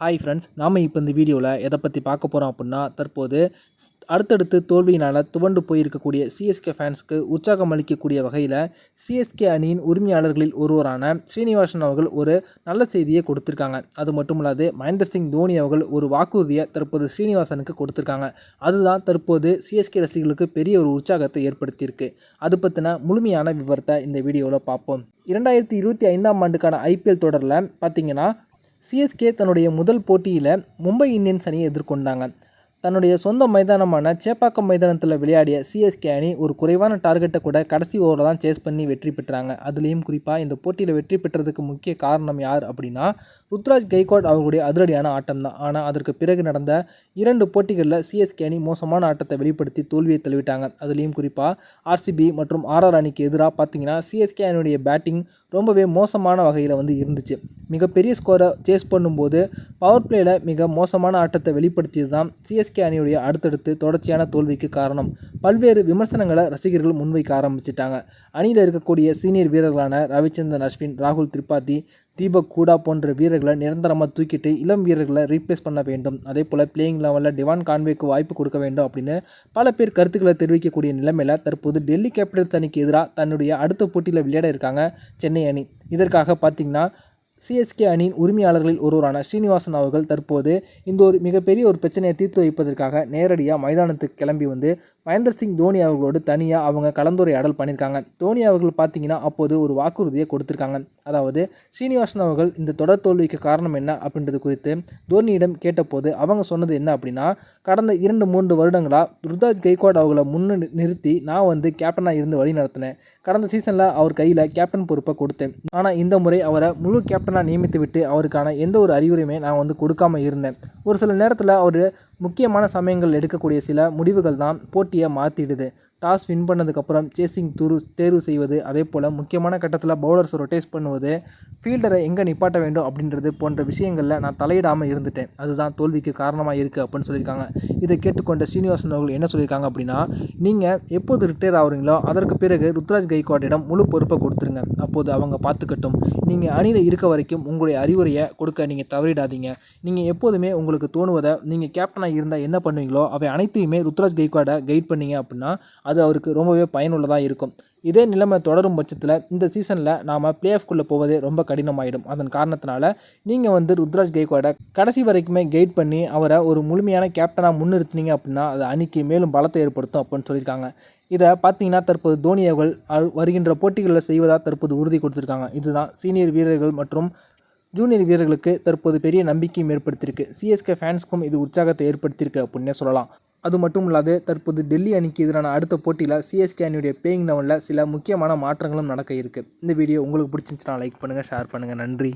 Hi friends நாம் இப்போ இந்த வீடியோவில் எதை பற்றி பார்க்க போகிறோம் அப்படின்னா தற்போது அடுத்தடுத்து தோல்வியினால் துவண்டு போயிருக்கக்கூடிய சிஎஸ்கே ஃபேன்ஸ்க்கு உற்சாகம் அளிக்கக்கூடிய வகையில் சிஎஸ்கே அணியின் உரிமையாளர்களில் ஒருவரான ஸ்ரீனிவாசன் அவர்கள் ஒரு நல்ல செய்தியை கொடுத்துருக்காங்க. அது மட்டும் இல்லாது மகேந்திர சிங் தோனி அவர்கள் ஒரு வாக்குறுதியை தற்போது ஸ்ரீனிவாசனுக்கு கொடுத்துருக்காங்க. அதுதான் தற்போது சிஎஸ்கே ரசிகர்களுக்கு பெரிய ஒரு உற்சாகத்தை ஏற்படுத்தியிருக்கு. அது பற்றின முழுமையான விவரத்தை இந்த வீடியோவில் பார்ப்போம். இரண்டாயிரத்தி இருபத்தி ஐந்தாம் ஆண்டுக்கான ஐபிஎல் தொடரில் பார்த்தீங்கன்னா சிஎஸ்கே தன்னுடைய முதல் போட்டியில் மும்பை இந்தியன்ஸ் அணியை எதிர்கொண்டாங்க. தன்னுடைய சொந்த மைதானமான சேப்பாக்கம் மைதானத்தில் விளையாடிய சிஎஸ்கே அணி ஒரு குறைவான டார்கெட்டை கூட கடைசி ஓவரில் தான் சேஸ் பண்ணி வெற்றி பெற்றாங்க. அதுலேயும் குறிப்பாக இந்த போட்டியில் வெற்றி பெற்றதுக்கு முக்கிய காரணம் யார் அப்படின்னா ருத்ராஜ் கைகோட் அவர்களுடைய அதிரடியான ஆட்டம் தான். ஆனால் அதற்கு பிறகு நடந்த இரண்டு போட்டிகளில் சிஎஸ்கே அணி மோசமான ஆட்டத்தை வெளிப்படுத்தி தோல்வியை தழுவிட்டாங்க. அதுலேயும் குறிப்பாக ஆர்சிபி மற்றும் ஆர்ஆர் அணிக்கு எதிராக பார்த்தீங்கன்னா சிஎஸ்கே அணியுடைய பேட்டிங் ரொம்பவே மோசமான வகையில் வந்து இருந்துச்சு. மிகப்பெரிய ஸ்கோரை சேஸ் பண்ணும்போது பவர் பிளேயில் மிக மோசமான ஆட்டத்தை வெளிப்படுத்தியது தான் சிஎஸ்கே அணியுடைய அடுத்தடுத்து தொடர்ச்சியான தோல்விக்கு காரணம். பல்வேறு விமர்சனங்களை ரசிகர்கள் முன்வைக்க ஆரம்பிச்சிட்டாங்க. அணியில் இருக்கக்கூடிய சீனியர் வீரர்களான ரவிச்சந்திரன் அஸ்வின் ராகுல் திரிபாதி தீபக் கூடா போன்ற வீரர்களை நிரந்தரமாக தூக்கிட்டு இளம் வீரர்களை ரீப்ளேஸ் பண்ண வேண்டும். அதே போல் பிளேயிங் லெவலில் டிவான் கான்வேக்கு வாய்ப்பு கொடுக்க வேண்டும் அப்படின்னு பல பேர் கருத்துக்களை தெரிவிக்கக்கூடிய நிலைமையில் தற்போது டெல்லி கேபிட்டல்ஸ் அணிக்கு எதிராக தன்னுடைய அடுத்த போட்டியில் விளையாட இருக்காங்க சென்னை அணி. இதற்காக பார்த்தீங்கன்னா சிஎஸ்கே அணியின் உரிமையாளர்களில் ஒருவரான ஸ்ரீனிவாசன் அவர்கள் தற்போது இந்த ஒரு மிகப்பெரிய ஒரு பிரச்சனையை தீர்த்து வைப்பதற்காக நேரடியாக மைதானத்துக்கு கிளம்பி வந்து மகேந்திர சிங் தோனி அவர்களோடு தனியாக அவங்க கலந்துரையாடல் பண்ணியிருக்காங்க தோனி அவர்கள் பார்த்தீங்கன்னா அப்போது ஒரு வாக்குறுதியை கொடுத்துருக்காங்க. அதாவது ஸ்ரீனிவாசன் அவர்கள் இந்த தொடர் தோல்விக்கு காரணம் என்ன அப்படின்றது குறித்து தோனியிடம் கேட்டபோது அவங்க சொன்னது என்ன அப்படின்னா கடந்த இரண்டு மூன்று வருடங்களாக ருத்ராஜ் கைக்வாட் அவர்களை முன்னு நிறுத்தி நான் வந்து கேப்டனாக இருந்து வழி நடத்தினேன். கடந்த சீசனில் அவர் கையில் கேப்டன் பொறுப்பை கொடுத்தேன். ஆனால் இந்த முறை அவரை முழு கேப்டனாக நியமித்து விட்டு அவருக்கான எந்த ஒரு அறிவுரையுமே நான் வந்து கொடுக்காம இருந்தேன். ஒரு சில நேரத்தில் அவர் முக்கியமான சமயங்கள் எடுக்கக்கூடிய சில முடிவுகள் தான் போட்டியை மாற்றிடுது டாஸ் வின் பண்ணதுக்கப்புறம் சேசிங் துரு தேர்வு செய்வது அதே போல் முக்கியமான கட்டத்தில் பவுலர்ஸ் ரொட்டேட் பண்ணுவது ஃபீல்டரை எங்கே நிப்பாட்ட வேண்டும் அப்படின்றது போன்ற விஷயங்களில் நான் தலையிடாமல் இருந்துட்டேன். அதுதான் தோல்விக்கு காரணமாக இருக்குது அப்படின்னு சொல்லியிருக்காங்க. இதை கேட்டுக்கொண்ட ஸ்ரீனிவாசன் அவர்கள் என்ன சொல்லியிருக்காங்க அப்படின்னா நீங்கள் எப்போது ரிட்டையர் ஆகுறீங்களோ அதற்கு பிறகு ருத்ராஜ் கைக்வாட்டிடம் முழு பொறுப்பை கொடுத்துருங்க. அப்போது அவங்க பார்த்துக்கட்டும். நீங்கள் அணியில் இருக்க வரைக்கும் உங்களுடைய அறிவுரையை கொடுக்க நீங்கள் தவறிடாதீங்க. நீங்கள் எப்போதுமே உங்களுக்கு தோணுவதை நீங்கள் கேப்டனாக இருந்தால் என்ன பண்ணுவீங்களோ அவை அனைத்தையுமே ருத்ராஜ் கைக்வாடை கைட் பண்ணீங்க அப்படின்னா அது அவருக்கு ரொம்பவே பயனுள்ளதாக இருக்கும். இதே நிலைமை தொடரும் பட்சத்தில் இந்த சீசனில் நாம் பிளே ஆஃப்குள்ளே போவதே ரொம்ப கடினமாயிடும். அதன் காரணத்தினால நீங்கள் வந்து ருத்ராஜ் கெய்க்வாடை கடைசி வரைக்குமே கைட் பண்ணி அவரை ஒரு முழுமையான கேப்டனாக முன்னிறுத்தினீங்க அப்படின்னா அது அணிக்கு மேலும் பலத்தை ஏற்படுத்தும் அப்படின்னு சொல்லியிருக்காங்க. இதை பார்த்தீங்கன்னா தற்போது தோனி அவர்கள் வருகின்ற போட்டிகளில் செய்வதாக தற்போது உறுதி கொடுத்துருக்காங்க. இதுதான் சீனியர் வீரர்கள் மற்றும் ஜூனியர் வீரர்களுக்கு தற்போது பெரிய நம்பிக்கையும் ஏற்படுத்தியிருக்கு. சிஎஸ்கே ஃபேன்ஸ்க்கும் இது உற்சாகத்தை ஏற்படுத்தியிருக்கு அப்படின்னே சொல்லலாம். அது மட்டும் இல்லாது தற்போது டெல்லி அணிக்கு எதிரான அடுத்த போட்டியில் சிஎஸ்கே அணியுடைய பேயிங் லெவனில் சில முக்கியமான மாற்றங்களும் நடக்க இருக்குது இந்த வீடியோ உங்களுக்கு பிடிச்சிருந்துச்சுன்னா லைக் பண்ணுங்கள் ஷேர் பண்ணுங்கள் நன்றி.